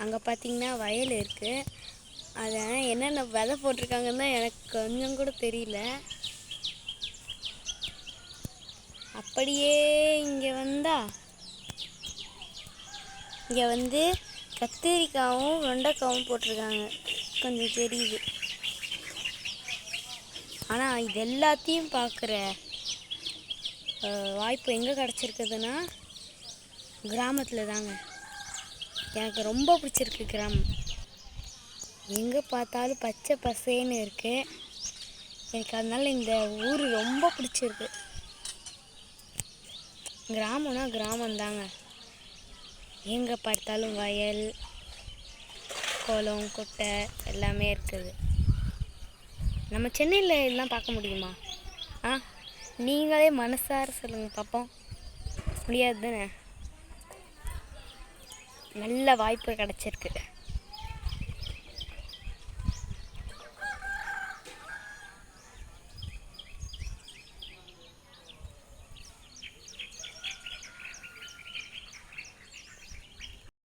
அங்கே பார்த்தீங்கன்னா வயல் இருக்குது அதை என்னென்ன விதை போட்டிருக்காங்கன்னு தான் எனக்கு கொஞ்சம் கூட தெரியல. அப்படியே இங்கே வந்தா? இங்கே வந்து கத்திரிக்காவும் வெண்டைக்காவும் போட்டிருக்காங்க. கொஞ்சம் தெரியுது. ஆனால் இது எல்லாத்தையும் பார்க்குற வாய்ப்பு எங்கே கிடச்சிருக்குதுன்னா கிராமத்தில் தாங்க. எனக்கு ரொம்ப பிடிச்சிருக்கு கிராமம் எங்கே பார்த்தாலும் பச்சை பசேன்னு இருக்கு. எனக்கு அதனால இந்த ஊர் ரொம்ப பிடிச்சிருக்கு. கிராமம்னா கிராமந்தாங்க எங்கே பார்த்தாலும் வயல் குளம் குட்டை எல்லாமே இருக்குது. நம்ம சென்னையில் இதெல்லாம் பார்க்க முடியுமா? ஆ நீங்களே மனசார சொல்லுங்கள் பார்ப்போம் முடியாது தானே நல்ல வாய்ப்பு கிடச்சிருக்கு.